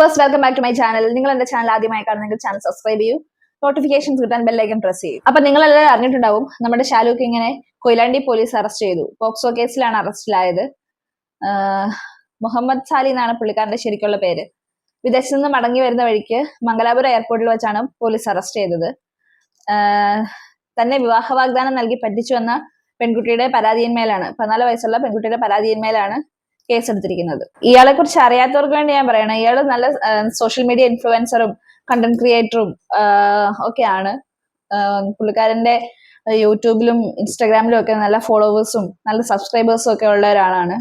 Viewers welcome back to my channel. നിങ്ങൾ എന്റെ channel ആദ്യമായി കാണുന്നെങ്കിൽ ചാനൽ സബ്സ്ക്രൈബ് ചെയ്യൂ. നോട്ടിഫിക്കേഷൻസ് കിട്ടാൻ ബെല്ലൈക്കൻ പ്രസ് ചെയ്യും. അപ്പൊ നിങ്ങളെല്ലാം അറിഞ്ഞിട്ടുണ്ടാവും നമ്മുടെ ഷാലൂക്ക് ഇങ്ങനെ കൊയിലാണ്ടി പോലീസ് അറസ്റ്റ് ചെയ്തു. പോക്സോ കേസിലാണ് അറസ്റ്റിലായത് മുഹമ്മദ് സാലി എന്നാണ് പുള്ളിക്കാരന്റെ ശരിക്കുള്ള പേര്. വിദേശത്ത് നിന്ന് മടങ്ങി വരുന്ന വഴിക്ക് മംഗലാപുരം എയർപോർട്ടിൽ വെച്ചാണ് പോലീസ് അറസ്റ്റ് ചെയ്തത്. തന്നെ വിവാഹ വാഗ്ദാനം നൽകി പറ്റിച്ചു എന്ന പെൺകുട്ടിയുടെ പരാതിയിന്മേലാണ്. പതിനാല് വയസ്സുള്ള പെൺകുട്ടിയുടെ പരാതിയിന്മേലാണ് കേസെടുത്തിരിക്കുന്നത്. ഇയാളെ കുറിച്ച് അറിയാത്തവർക്ക് വേണ്ടി ഞാൻ പറയണം ഇയാൾ നല്ല സോഷ്യൽ മീഡിയ ഇൻഫ്ലുവൻസറും കണ്ടന്റ് ക്രിയേറ്ററും ഒക്കെയാണ്. പുള്ളിക്കാരന്റെ യൂട്യൂബിലും ഇൻസ്റ്റാഗ്രാമിലും ഒക്കെ നല്ല ഫോളോവേഴ്സും നല്ല സബ്സ്ക്രൈബേഴ്സും ഒക്കെ ഉള്ള ഒരാളാണ്.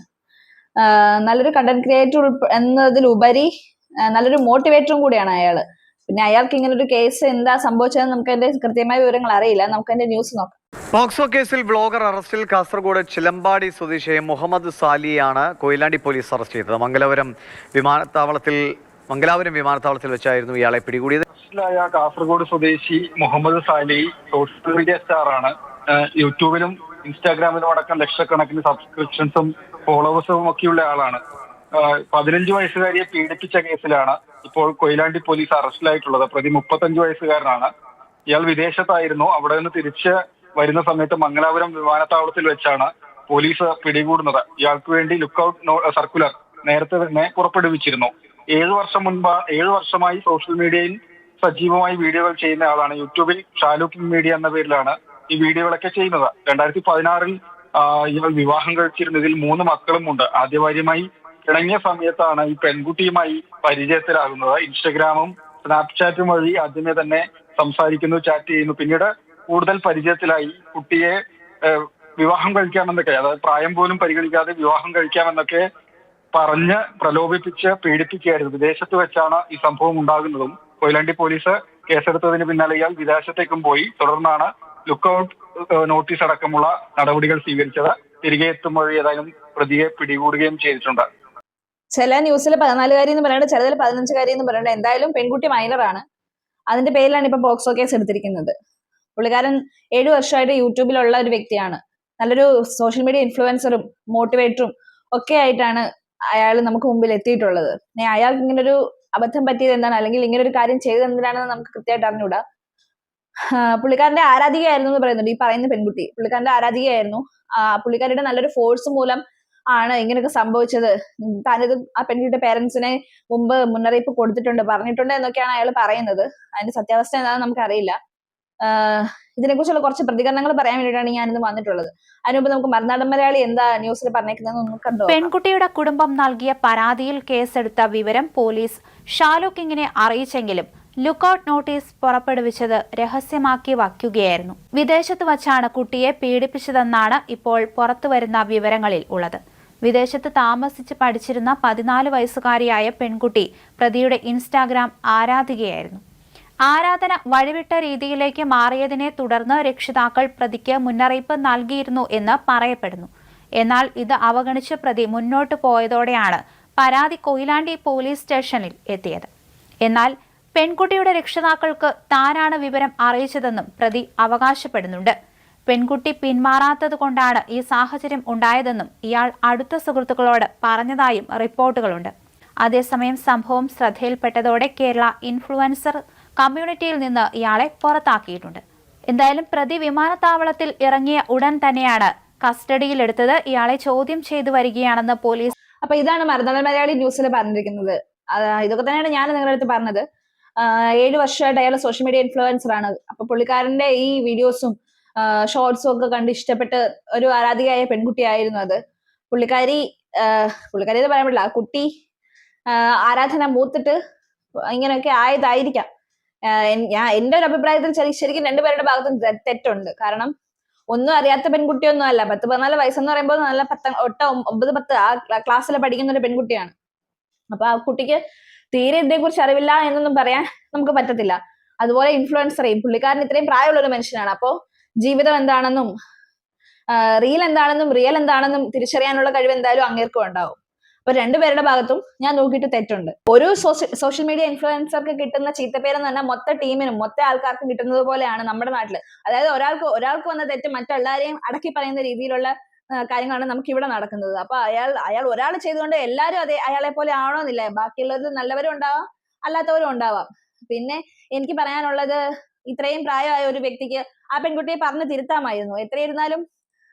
നല്ലൊരു കണ്ടന്റ് ക്രിയേറ്റർ എന്നതിലുപരി നല്ലൊരു മോട്ടിവേറ്ററും കൂടിയാണ് അയാൾ. പിന്നെ അയാൾക്ക് ഇങ്ങനെ ഒരു കേസ് എന്താ സംഭവിച്ചതെന്ന് നമുക്ക് അതിന്റെ കൃത്യമായ വിവരങ്ങൾ അറിയില്ല. നമുക്ക് അതിന്റെ ന്യൂസ് നോക്കാം. പോക്സോ കേസിൽ ബ്ലോഗർ അറസ്റ്റിൽ കാസർഗോഡ് ചിലമ്പാടി സ്വദേശിയെ മുഹമ്മദ് സാലിയാണ് കൊയിലാണ്ടി പോലീസ് അറസ്റ്റ് ചെയ്തത്. മംഗലാപുരം വിമാനത്താവളത്തിൽ മംഗലാപുരം വിമാനത്താവളത്തിൽ വെച്ചായിരുന്നു ഇയാളെ പിടികൂടിയത്. അറസ്റ്റിലായ കാസർഗോഡ് സ്വദേശി മുഹമ്മദ് സാലി സോഷ്യൽ മീഡിയ സ്റ്റാറാണ് യൂട്യൂബിലും ഇൻസ്റ്റാഗ്രാമിലും അടക്കം ലക്ഷക്കണക്കിന് സബ്സ്ക്രിപ്ഷൻസും ഫോളോവേഴ്സും ഒക്കെയുള്ള ആളാണ്. പതിനഞ്ച് വയസ്സുകാരിയെ പീഡിപ്പിച്ച കേസിലാണ് ഇപ്പോൾ കൊയിലാണ്ടി പോലീസ് അറസ്റ്റിലായിട്ടുള്ളത്. പ്രതി മുപ്പത്തഞ്ച് വയസ്സുകാരനാണ്. ഇയാൾ വിദേശത്തായിരുന്നു. അവിടെ നിന്ന് തിരിച്ച് വരുന്ന സമയത്ത് മംഗലാപുരം വിമാനത്താവളത്തിൽ വെച്ചാണ് പോലീസ് പിടികൂടുന്നത്. ഇയാൾക്ക് വേണ്ടി ലുക്കൌട്ട് സർക്കുലർ നേരത്തെ തന്നെ പുറപ്പെടുവിച്ചിരുന്നു. ഏഴു വർഷം മുൻപ് ഏഴു വർഷമായി സോഷ്യൽ മീഡിയയിൽ സജീവമായി വീഡിയോകൾ ചെയ്യുന്ന ആളാണ്. യൂട്യൂബിൽ ഷാലൂക്ക് മീഡിയ എന്ന പേരിലാണ് ഈ വീഡിയോകളൊക്കെ ചെയ്യുന്നത്. രണ്ടായിരത്തി പതിനാറിൽ ഇയാൾ വിവാഹം കഴിച്ചിരുന്നതിൽ മൂന്ന് മക്കളും ഉണ്ട് ആദ്യ ഭാര്യയുമായി ഇണങ്ങിയ സമയത്താണ് ഈ പെൺകുട്ടിയുമായി പരിചയത്തിലാകുന്നത്. ഇൻസ്റ്റഗ്രാമും സ്നാപ്ചാറ്റും വഴി ആദ്യമേ തന്നെ സംസാരിക്കുന്നു ചാറ്റ് ചെയ്യുന്നു. പിന്നീട് കൂടുതൽ പരിചയത്തിലായി കുട്ടിയെ വിവാഹം കഴിക്കാമെന്നൊക്കെ അതായത് പ്രായം പോലും പരിഗണിക്കാതെ വിവാഹം കഴിക്കാമെന്നൊക്കെ പറഞ്ഞ് പ്രലോഭിപ്പിച്ച് പീഡിപ്പിക്കുകയായിരുന്നു. വിദേശത്ത് വെച്ചാണ് ഈ സംഭവം ഉണ്ടാകുന്നതും. കൊയിലാണ്ടി പോലീസ് കേസെടുത്തതിന് പിന്നാലെ ഇയാൾ വിദേശത്തേക്കും പോയി. തുടർന്നാണ് ലുക്കൌട്ട് നോട്ടീസ് അടക്കമുള്ള നടപടികൾ സ്വീകരിച്ചത്. തിരികെ എത്തുമ്പോഴേതായാലും പ്രതിയെ പിടികൂടുകയും ചെയ്തിട്ടുണ്ട്. ചില ന്യൂസിൽ പതിനാലുകാരി എന്ന് പറയുന്നത് ചിലതിൽ പതിനഞ്ചുകാരി എന്ന് പറയുന്നത് എന്തായാലും പെൺകുട്ടി മൈനറാണ് അതിന്റെ പേരിലാണ് ഇപ്പൊ പോക്സോ കേസ് എടുത്തിരിക്കുന്നത്. പുള്ളിക്കാരൻ ഏഴു വർഷമായിട്ട് യൂട്യൂബിലുള്ള ഒരു വ്യക്തിയാണ്. നല്ലൊരു സോഷ്യൽ മീഡിയ ഇൻഫ്ലുവൻസറും മോട്ടിവേറ്ററും ഒക്കെ ആയിട്ടാണ് അയാൾ നമുക്ക് മുമ്പിൽ എത്തിയിട്ടുള്ളത്. അയാൾക്ക് ഇങ്ങനെ ഒരു അബദ്ധം പറ്റിയത് എന്താണ്? അല്ലെങ്കിൽ ഇങ്ങനെ ഒരു കാര്യം ചെയ്തത് എന്തിനാണെന്ന് നമുക്ക് കൃത്യമായിട്ട് അറിഞ്ഞൂടാ. പുള്ളിക്കാരന്റെ ആരാധികയായിരുന്നു എന്ന് പറയുന്നുണ്ട് ഈ പറയുന്ന പെൺകുട്ടി. പുള്ളിക്കാരന്റെ ആരാധികയായിരുന്നു. പുള്ളിക്കാരുടെ നല്ലൊരു ഫോഴ്സ് മൂലം ആണ് ഇങ്ങനെയൊക്കെ സംഭവിച്ചത്. താനിത് ആ പെൺകുട്ടിയുടെ പേരൻസിനെ മുമ്പ് മുന്നറിയിപ്പ് കൊടുത്തിട്ടുണ്ട് പറഞ്ഞിട്ടുണ്ട് എന്നൊക്കെയാണ് അയാൾ പറയുന്നത്. അതിന്റെ സത്യാവസ്ഥ എന്താണെന്ന് നമുക്കറിയില്ല. ഇതിനെക്കുറിച്ചുള്ള കുറച്ച് പ്രതികരണങ്ങൾ പറയാൻ വേണ്ടിയിട്ടാണ് ഇന്ന് വന്നിട്ടുള്ളത്. അതിനുമ്പ് നമുക്ക് മറുനാടൻ മലയാളി എന്താ ന്യൂസിൽ പറഞ്ഞേക്കുന്നത് കണ്ടു പെൺകുട്ടിയുടെ കുടുംബം നൽകിയ പരാതിയിൽ കേസെടുത്ത വിവരം പോലീസ് ഷാലൂക്കിങ്ങിനെ അറിയിച്ചെങ്കിലും ലുക്കൌട്ട് നോട്ടീസ് പുറപ്പെടുവിച്ചത് രഹസ്യമാക്കി വയ്ക്കുകയായിരുന്നു. വിദേശത്ത് വച്ചാണ് കുട്ടിയെ പീഡിപ്പിച്ചതെന്നാണ് ഇപ്പോൾ പുറത്തുവരുന്ന വിവരങ്ങളിൽ ഉള്ളത്. വിദേശത്ത് താമസിച്ച് പഠിച്ചിരുന്ന പതിനാല് വയസ്സുകാരിയായ പെൺകുട്ടി പ്രതിയുടെ ഇൻസ്റ്റാഗ്രാം ആരാധികയായിരുന്നു. ആരാധന വഴിവിട്ട രീതിയിലേക്ക് മാറിയതിനെ തുടർന്ന് രക്ഷിതാക്കൾ പ്രതിക്ക് മുന്നറിയിപ്പ് നൽകിയിരുന്നു എന്ന് പറയപ്പെടുന്നു. എന്നാൽ ഇത് അവഗണിച്ച പ്രതി മുന്നോട്ട് പോയതോടെയാണ് പരാതി കൊയിലാണ്ടി പോലീസ് സ്റ്റേഷനിൽ എത്തിയത്. എന്നാൽ പെൺകുട്ടിയുടെ രക്ഷിതാക്കൾക്ക് താനാണ് വിവരം അറിയിച്ചതെന്നും പ്രതി അവകാശപ്പെടുന്നുണ്ട്. പെൺകുട്ടി പിന്മാറാത്തത് കൊണ്ടാണ് ഈ സാഹചര്യം ഉണ്ടായതെന്നും ഇയാൾ അടുത്ത സുഹൃത്തുക്കളോട് പറഞ്ഞതായും റിപ്പോർട്ടുകളുണ്ട്. അതേസമയം സംഭവം ശ്രദ്ധയിൽപ്പെട്ടതോടെ കേരള ഇൻഫ്ലുവൻസർ കമ്മ്യൂണിറ്റിയിൽ നിന്ന് ഇയാളെ പുറത്താക്കിയിട്ടുണ്ട്. എന്തായാലും പ്രതി വിമാനത്താവളത്തിൽ ഇറങ്ങിയ ഉടൻ തന്നെയാണ് കസ്റ്റഡിയിലെടുത്തത്. ഇയാളെ ചോദ്യം ചെയ്തു വരികയാണെന്ന് പോലീസ് അപ്പൊ ഇതാണ് മറുനാടൻ മലയാളി ന്യൂസിൽ പറഞ്ഞിരിക്കുന്നത്. ഇതൊക്കെ തന്നെയാണ് ഞാൻ നിങ്ങളുടെ അടുത്ത് പറഞ്ഞത്. ഏഴ് വർഷമായിട്ട് അയാൾ സോഷ്യൽ മീഡിയ ഇൻഫ്ലുവൻസർ ആണ്. അപ്പൊ പുള്ളിക്കാരന്റെ ഈ വീഡിയോസും ഷോർട്സും ഒക്കെ കണ്ട് ഇഷ്ടപ്പെട്ട് ഒരു ആരാധികയായ പെൺകുട്ടിയായിരുന്നു അത്. പുള്ളിക്കാരി പുള്ളിക്കാരി എന്ന് പറയാൻ പറ്റില്ല ആ കുട്ടി ആരാധന മൂത്തിട്ട് ഇങ്ങനെയൊക്കെ ആയതായിരിക്കാം. ഞാൻ എന്റെ ഒരു അഭിപ്രായത്തിൽ ശരി- ശരിക്കും രണ്ടുപേരുടെ ഭാഗത്തും തെറ്റുണ്ട്. കാരണം ഒന്നും അറിയാത്ത പെൺകുട്ടിയൊന്നും അല്ല. പത്ത് പതിനാല് വയസ്സെന്ന് പറയുമ്പോൾ നല്ല പത്ത് ഒട്ട ഒമ്പത് പത്ത് ആ ക്ലാസ്സിൽ പഠിക്കുന്ന ഒരു പെൺകുട്ടിയാണ്. അപ്പൊ ആ കുട്ടിക്ക് തീരെ ഇതിനെക്കുറിച്ച് അറിവില്ല എന്നൊന്നും പറയാൻ നമുക്ക് പറ്റത്തില്ല. അതുപോലെ ഇൻഫ്ലുവൻസറേയും പുള്ളിക്കാരൻ ഇത്രയും പ്രായമുള്ള ഒരു മനുഷ്യനാണ്. അപ്പോ ജീവിതം എന്താണെന്നും റീൽ എന്താണെന്നും റിയൽ എന്താണെന്നും തിരിച്ചറിയാനുള്ള കഴിവ് എന്തായാലും അങ്ങേർക്കും ഉണ്ടാവും. അപ്പൊ രണ്ടുപേരുടെ ഭാഗത്തും ഞാൻ നോക്കിയിട്ട് തെറ്റുണ്ട്. ഒരു സോഷ്യൽ മീഡിയ ഇൻഫ്ലുവൻസർക്ക് കിട്ടുന്ന ചീത്തപ്പേരെന്ന് പറഞ്ഞാൽ മൊത്ത ടീമിനും മൊത്ത ആൾക്കാർക്കും കിട്ടുന്നത് പോലെയാണ് നമ്മുടെ നാട്ടിൽ. അതായത് ഒരാൾക്ക് ഒരാൾക്ക് വന്ന തെറ്റ് മറ്റെല്ലാരെയും അടക്കി പറയുന്ന രീതിയിലുള്ള കാര്യങ്ങളാണ് നമുക്ക് ഇവിടെ നടക്കുന്നത്. അപ്പൊ അയാൾ അയാൾ ഒരാൾ ചെയ്തുകൊണ്ട് എല്ലാവരും അതെ അയാളെ പോലെ ആവണമെന്നില്ല. ബാക്കിയുള്ളവർ നല്ലവരും ഉണ്ടാവാം അല്ലാത്തവരും ഉണ്ടാവാം. പിന്നെ എനിക്ക് പറയാനുള്ളത് ഇത്രയും പ്രായമായ ഒരു വ്യക്തിക്ക് ആ പെൺകുട്ടിയെ പറഞ്ഞ് തിരുത്താമായിരുന്നു. എത്രയിരുന്നാലും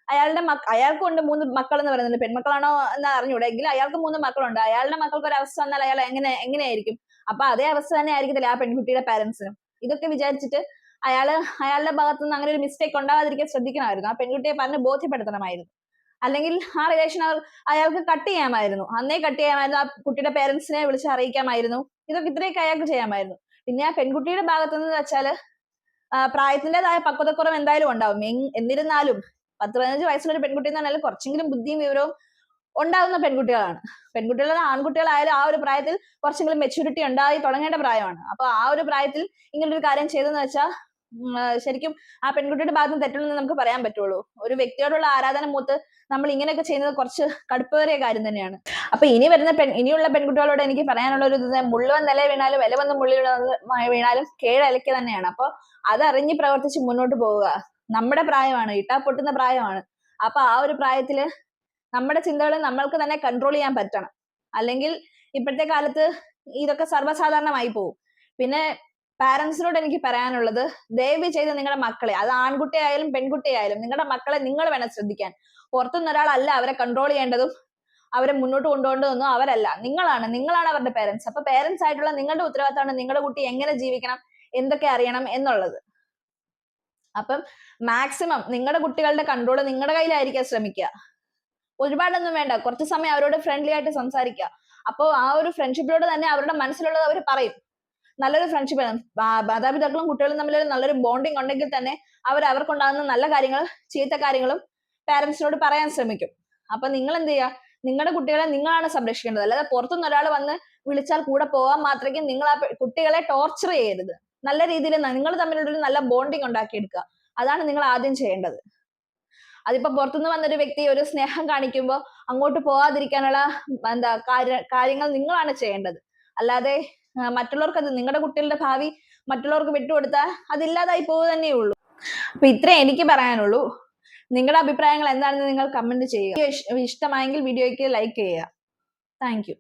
അയാളുടെ അയാൾക്കുണ്ട് മൂന്ന് മക്കൾ എന്ന് പറയുന്നത്. പെൺമക്കളാണോ എന്ന് അറിഞ്ഞൂടെ. എങ്കിലും അയാൾക്ക് മൂന്ന് മക്കളുണ്ട്. അയാളുടെ മക്കൾക്ക് ഒരു അവസ്ഥ വന്നാൽ അയാൾ എങ്ങനെ എങ്ങനെയായിരിക്കും? അപ്പൊ അതേ അവസ്ഥ തന്നെ ആയിരിക്കത്തില്ല ആ പെൺകുട്ടിയുടെ പാരന്റ്സിനും. ഇതൊക്കെ വിചാരിച്ചിട്ട് അയാൾ അയാളുടെ ഭാഗത്തുനിന്ന് അങ്ങനെ ഒരു മിസ്റ്റേക്ക് ഉണ്ടാവാതിരിക്കാൻ ശ്രദ്ധിക്കണമായിരുന്നു. ആ പെൺകുട്ടിയെ പറഞ്ഞ് ബോധ്യപ്പെടുത്തണമായിരുന്നു. അല്ലെങ്കിൽ ആ റിലേഷൻ അവർ അയാൾക്ക് കട്ട് ചെയ്യാമായിരുന്നു. അന്നേ കട്ട് ചെയ്യാമായിരുന്നു. ആ കുട്ടിയുടെ പേരൻസിനെ വിളിച്ച് അറിയിക്കാമായിരുന്നു. ഇതൊക്കെ ഇത്രയൊക്കെ അയാൾക്ക് ചെയ്യാമായിരുന്നു. പിന്നെ ആ പെൺകുട്ടിയുടെ ഭാഗത്തു നിന്ന് വെച്ചാൽ പ്രായത്തിന്റെതായ പക്വതക്കുറവ് എന്തായാലും ഉണ്ടാവും. എന്നിരുന്നാലും പത്ത് പതിനഞ്ച് വയസ്സുള്ള ഒരു പെൺകുട്ടി എന്ന് പറഞ്ഞാൽ കുറച്ചെങ്കിലും ബുദ്ധിയും വിവരവും ഉണ്ടാകുന്ന പെൺകുട്ടികളാണ്. പെൺകുട്ടികൾ ആൺകുട്ടികളായാലും ആ ഒരു പ്രായത്തിൽ കുറച്ചെങ്കിലും മെച്യൂരിറ്റി ഉണ്ടായി തുടങ്ങേണ്ട പ്രായമാണ്. അപ്പൊ ആ ഒരു പ്രായത്തിൽ ഇങ്ങനൊരു കാര്യം ചെയ്തെന്ന് വെച്ചാൽ ശരിക്കും ആ പെൺകുട്ടിയുടെ ഭാഗത്ത് തെറ്റുണ്ടെന്ന് നമുക്ക് പറയാൻ പറ്റുള്ളൂ. ഒരു വ്യക്തിയോടുള്ള ആരാധന മൂത്ത് നമ്മൾ ഇങ്ങനെയൊക്കെ ചെയ്യുന്നത് കുറച്ച് കടുപ്പേറിയ കാര്യം തന്നെയാണ്. അപ്പൊ ഇനി വരുന്ന പെൺ ഇനിയുള്ള പെൺകുട്ടികളോട് എനിക്ക് പറയാനുള്ള ഒരു ഇത് മുള്ളുവൻ നില വീണാലും വില വന്ന് മുള്ളി വീണ- വീണാലും കേഴലയ്ക്ക് തന്നെയാണ്. അപ്പൊ അതറിഞ്ഞ് പ്രവർത്തിച്ച് മുന്നോട്ട് പോവുക. നമ്മുടെ പ്രായമാണ് ഇട്ടാ പൊട്ടുന്ന പ്രായമാണ്. അപ്പൊ ആ ഒരു പ്രായത്തിൽ നമ്മുടെ ചിന്തകളെ നമ്മൾക്ക് തന്നെ കൺട്രോൾ ചെയ്യാൻ പറ്റണം. അല്ലെങ്കിൽ ഇപ്പോഴത്തെ കാലത്ത് ഇതൊക്കെ സർവസാധാരണമായി പോകും പിന്നെ പാരന്റ്സിനോട് എനിക്ക് പറയാനുള്ളത് ദയവ് ചെയ്ത് നിങ്ങളുടെ മക്കളെ അത് ആൺകുട്ടിയായാലും പെൺകുട്ടിയായാലും നിങ്ങളുടെ മക്കളെ നിങ്ങൾ വേണം ശ്രദ്ധിക്കാൻ. പുറത്തുനിന്ന് ഒരാളല്ല അവരെ കൺട്രോൾ ചെയ്യേണ്ടതും അവരെ മുന്നോട്ട് കൊണ്ടുപോകേണ്ടതൊന്നും അവരല്ല. നിങ്ങളാണ് നിങ്ങളാണ് അവരുടെ പേരൻസ് അപ്പൊ പേരൻസ് ആയിട്ടുള്ള നിങ്ങളുടെ ഉത്തരവാദിത്തമാണ് നിങ്ങളുടെ കുട്ടി എങ്ങനെ ജീവിക്കണം എന്തൊക്കെ അറിയണം എന്നുള്ളത്. അപ്പം മാക്സിമം നിങ്ങളുടെ കുട്ടികളുടെ കൺട്രോൾ നിങ്ങളുടെ കയ്യിലായിരിക്കാൻ ശ്രമിക്കുക. ഒരുപാടൊന്നും വേണ്ട കുറച്ച് സമയം അവരോട് ഫ്രണ്ട്ലി ആയിട്ട് സംസാരിക്കുക. അപ്പോൾ ആ ഒരു ഫ്രണ്ട്ഷിപ്പിലൂടെ തന്നെ അവരുടെ മനസ്സിലുള്ളത് അവർ പറയും. നല്ലൊരു ഫ്രണ്ട്ഷിപ്പ് മാതാപിതാക്കളും കുട്ടികളും തമ്മിൽ നല്ലൊരു ബോണ്ടിങ് ഉണ്ടെങ്കിൽ തന്നെ അവർ അവർക്കുണ്ടാകുന്ന നല്ല കാര്യങ്ങൾ ചീത്ത കാര്യങ്ങളും പാരന്റ്സിനോട് പറയാൻ ശ്രമിക്കും. അപ്പൊ നിങ്ങൾ എന്ത് ചെയ്യുക നിങ്ങളുടെ കുട്ടികളെ നിങ്ങളാണ് സംരക്ഷിക്കേണ്ടത്. അല്ലാതെ പുറത്തുനിന്ന് ഒരാൾ വന്ന് വിളിച്ചാൽ കൂടെ പോവാൻ മാത്രമേ നിങ്ങൾ ആ കുട്ടികളെ ടോർച്ചർ ചെയ്യരുത്. നല്ല രീതിയിൽ നിങ്ങൾ തമ്മിലുള്ള നല്ല ബോണ്ടിങ് ഉണ്ടാക്കിയെടുക്കുക. അതാണ് നിങ്ങൾ ആദ്യം ചെയ്യേണ്ടത്. അതിപ്പോ പുറത്തുനിന്ന് വന്നൊരു വ്യക്തി ഒരു സ്നേഹം കാണിക്കുമ്പോൾ അങ്ങോട്ട് പോവാതിരിക്കാനുള്ള എന്താ കാര്യ കാര്യങ്ങൾ നിങ്ങളാണ് ചെയ്യേണ്ടത്. അല്ലാതെ മറ്റുള്ളവർക്ക് അത് നിങ്ങളുടെ കുട്ടികളുടെ ഭാവി മറ്റുള്ളവർക്ക് വിട്ടുകൊടുത്താൽ അതില്ലാതായി പോവുക തന്നെ ഉള്ളൂ. അപ്പൊ ഇത്രേ എനിക്ക് പറയാനുള്ളൂ. നിങ്ങളുടെ അഭിപ്രായങ്ങൾ എന്താണെന്ന് നിങ്ങൾ കമന്റ് ചെയ്യുക. ഇഷ്ടമായെങ്കിൽ വീഡിയോയ്ക്ക് ലൈക്ക് ചെയ്യുക. താങ്ക്